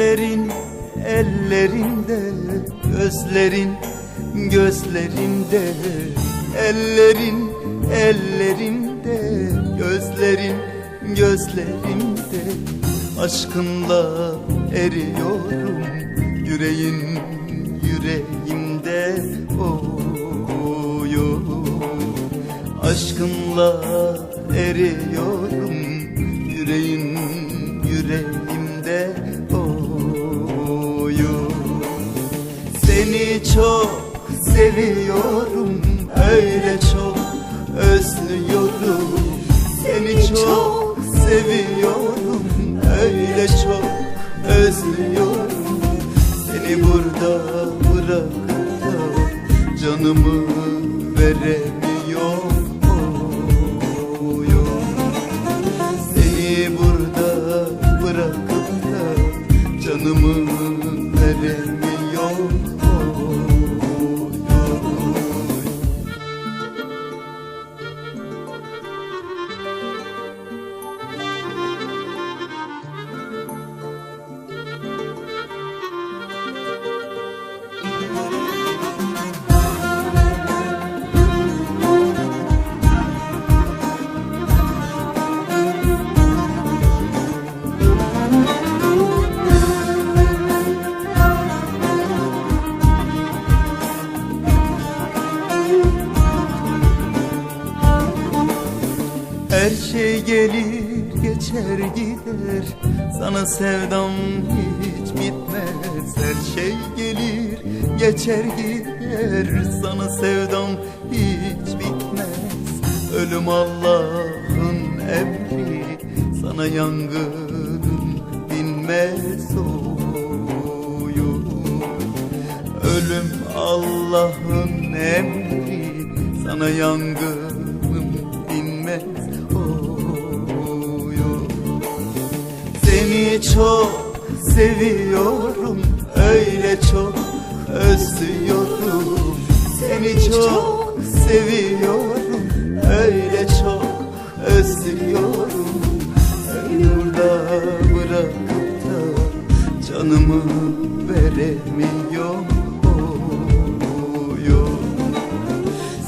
ellerin ellerinde Gözlerin gözlerinde. Ellerin ellerimde Gözlerin gözlerimde Aşkınla eriyorum Yüreğin yüreğimde oluyor Aşkınla eriyorum Yüreğin yüreğimde. Çok seviyorum öyle çok özlüyorum Seni çok seviyorum öyle çok özlüyorum Seni burada bırakıp da canımı veremiyorum. Seni burada bırakıp da canımı veremiyorum Her şey gelir geçer gider. Sana sevdam hiç bitmez. Her şey gelir geçer gider. Sana sevdam hiç bitmez. Ölüm Allah'ın emri. Sana yangınım dinmez oyu Ölüm Allah'ın emri. Sana yangınım dinmez Seni çok seviyorum Öyle çok özlüyorum. Seni çok seviyorum Öyle çok özlüyorum. Seni burada bırakıp da Canımı veremiyorum.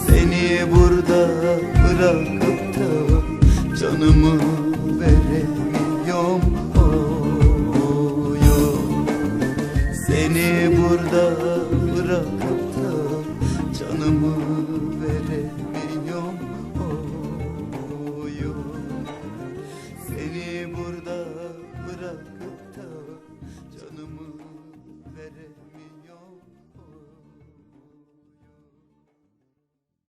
Seni burada bırakıp da Canımı veremiyorum Seni burada